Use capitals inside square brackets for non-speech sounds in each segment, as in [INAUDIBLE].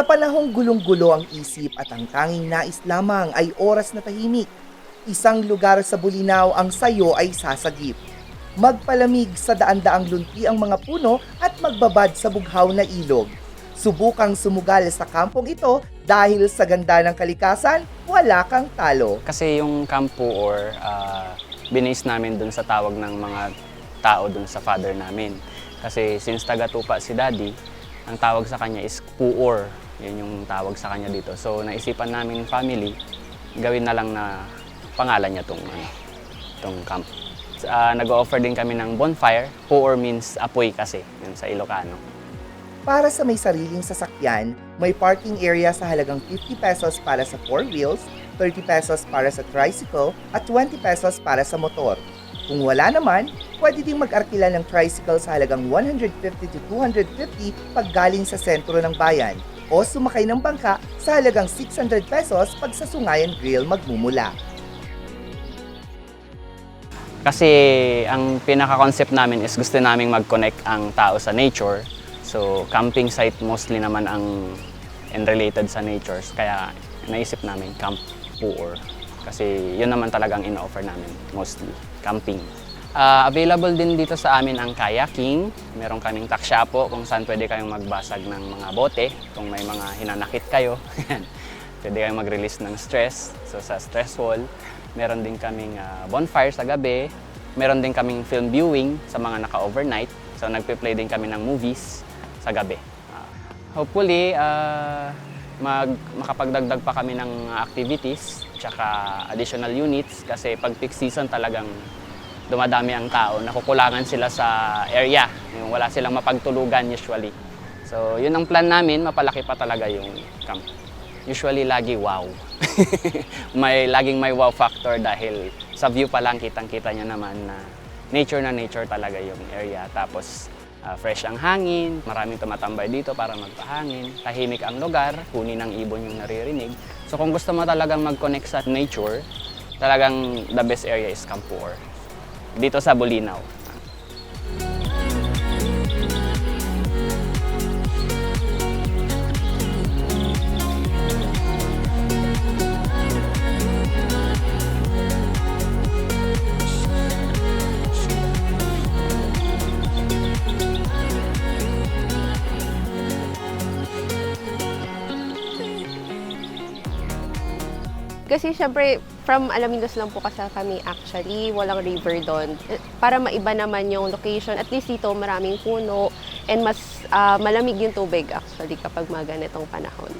Sa panahong gulong-gulo ang isip at ang tanging nais lamang ay oras na tahimik. Isang lugar sa Bulinaw ang sayo ay sasagip. Magpalamig sa daan-daang lunti ang mga puno at magbabad sa bughaw na ilog. Subukang sumugal sa kampong ito dahil sa ganda ng kalikasan, wala kang talo. Kasi yung campo or uh, binase namin dun sa tawag ng mga tao dun sa father namin. Kasi since taga-tupa si daddy, ang tawag sa kanya is puor. Yun yung tawag sa kanya dito. So naisipan namin family, gawin na lang na pangalan niya tong, ano, tong camp. Uh, nag-offer din kami ng bonfire. Puor means apoy kasi, yun sa Ilocano. Para sa may sariling sasakyan, may parking area sa halagang 50 pesos para sa four wheels, 30 pesos para sa tricycle, at 20 pesos para sa motor. Kung wala naman, pwede ding mag-arkila ng tricycle sa halagang 150 to 250 pag galing sa sentro ng bayan o sumakay ng bangka sa halagang 600 pesos pag sa Sungayan Grill magmumula. Kasi ang pinaka-concept namin is gusto naming mag-connect ang tao sa nature. So, camping site mostly naman ang and related sa nature. Kaya naisip namin camp poor. Kasi yun naman talagang in-offer namin mostly, camping. Ah, available din dito sa amin ang kayaking. Meron kaming taksyapo kung saan pwede kayong magbasag ng mga bote kung may mga hinanakit kayo. [LAUGHS] pwede kayong mag-release ng stress. So sa stress wall, meron din kaming ah, bonfire sa gabi. Meron din kaming film viewing sa mga naka-overnight. So nagpe-play din kami ng movies sa gabi. Ah, hopefully, ah, mag, makapagdagdag pa kami ng activities tsaka additional units kasi pag peak season talagang dumadami ang tao, nakukulangan sila sa area, yung wala silang mapagtulugan usually. So, yun ang plan namin, mapalaki pa talaga yung camp. Usually lagi wow. [LAUGHS] may laging may wow factor dahil sa view pa lang kitang-kita niya naman na nature na nature talaga yung area. Tapos ah, fresh ang hangin, maraming tumatambay dito para magpahangin, tahimik ang lugar, huni ng ibon yung naririnig. So kung gusto mo talagang mag-connect sa nature, talagang the best area is Campoor dito sa Bulinaw. Kasi syempre, from Alaminos lang po kasi kami actually, walang river doon. Eh, Para maiba naman yung location, at least dito maraming puno and mas ah, malamig yung tubig actually kapag mga ganitong panahon.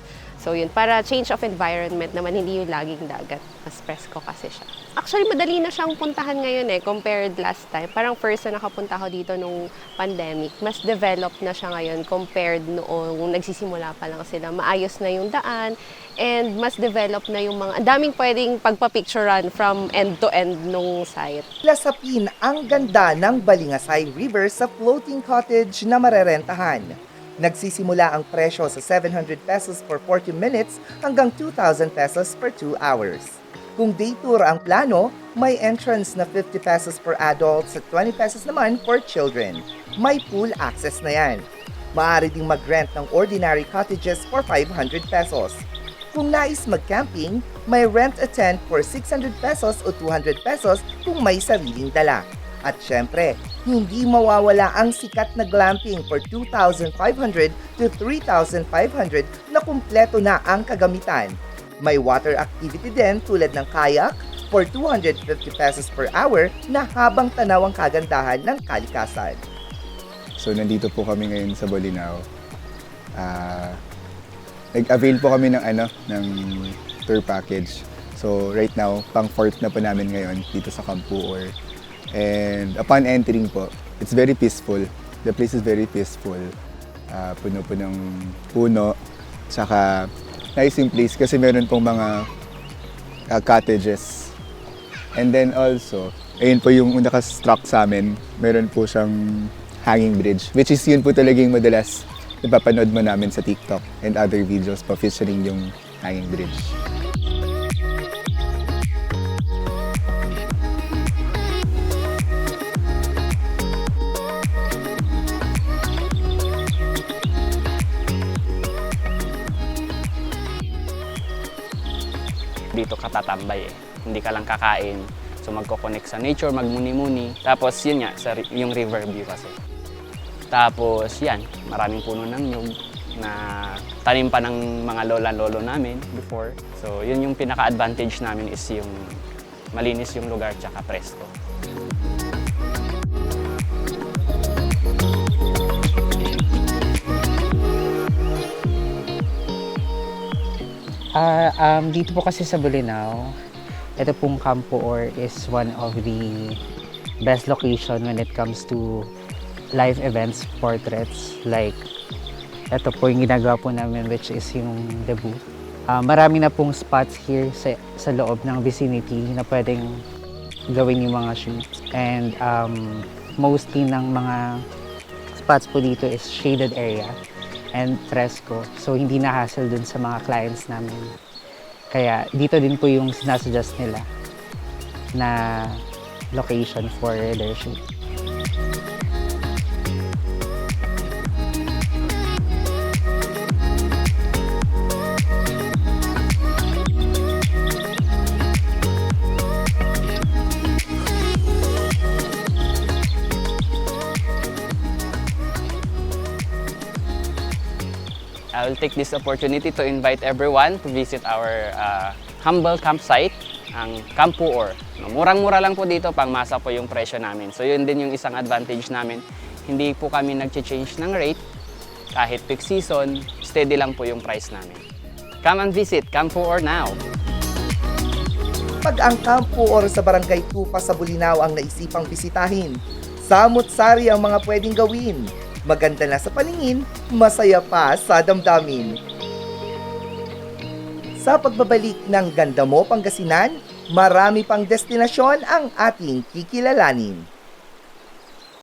So yun, para change of environment naman, hindi yung laging dagat. Mas presko kasi siya. Actually, madali na siyang puntahan ngayon eh, compared last time. Parang first na nakapunta ako dito nung pandemic. Mas developed na siya ngayon compared noong nagsisimula pa lang sila. Maayos na yung daan and mas developed na yung mga, ang daming pwedeng pagpa-picturean from end to end nung site. Lasapin ang ganda ng Balingasay River sa floating cottage na marerentahan. Nagsisimula ang presyo sa 700 pesos for 40 minutes hanggang 2,000 pesos per 2 hours. Kung day tour ang plano, may entrance na 50 pesos per adults at 20 pesos naman for children. May pool access na yan. Maaari ding mag-rent ng ordinary cottages for 500 pesos. Kung nais mag-camping, may rent a tent for 600 pesos o 200 pesos kung may sariling dala. At syempre, hindi mawawala ang sikat na glamping for 2,500 to 3,500 na kumpleto na ang kagamitan. May water activity din tulad ng kayak for 250 pesos per hour na habang tanaw ang kagandahan ng kalikasan. So nandito po kami ngayon sa Bolinao. Ah, nag-avail po kami ng ano ng tour package. So right now, pang fourth na po namin ngayon dito sa Campuor. And upon entering po, it's very peaceful. The place is very peaceful. Ah, puno po ng puno. Tsaka nice yung place kasi meron pong mga ah, cottages. And then also, ayun po yung nakastruck sa amin, meron po siyang hanging bridge. Which is yun po talaga yung madalas napapanood mo namin sa TikTok and other videos pa featuring yung hanging bridge. Dito katatambay eh. Hindi ka lang kakain. So magko-connect sa nature, magmuni-muni. Tapos yun nga, sa, yung river view kasi. Tapos yan, maraming puno ng nyug na tanim pa ng mga lola-lolo namin before. So yun yung pinaka-advantage namin is yung malinis yung lugar tsaka presko. Ah, um, dito po kasi sa Bolinao, ito pong Campo Or is one of the best location when it comes to live events, portraits. Like, ito po yung ginagawa po namin which is yung debut. Ah, marami na pong spots here sa, sa loob ng vicinity na pwedeng gawin yung mga shoots. And um, mostly ng mga spots po dito is shaded area and fresco. So, hindi na hassle dun sa mga clients namin. Kaya dito din po yung sinasuggest nila na location for their shoot. I will take this opportunity to invite everyone to visit our uh, humble campsite, ang Campo Or. Murang-mura lang po dito, pangmasa po yung presyo namin. So yun din yung isang advantage namin. Hindi po kami nag-change ng rate. Kahit peak season, steady lang po yung price namin. Come and visit Campo Or now! Pag ang Campo or sa Barangay Tupa sa Bulinaw ang naisipang bisitahin, samot-sari ang mga pwedeng gawin. Maganda na sa paningin, masaya pa sa damdamin. Sa pagbabalik ng Ganda Mo, Pangasinan, marami pang destinasyon ang ating kikilalanin.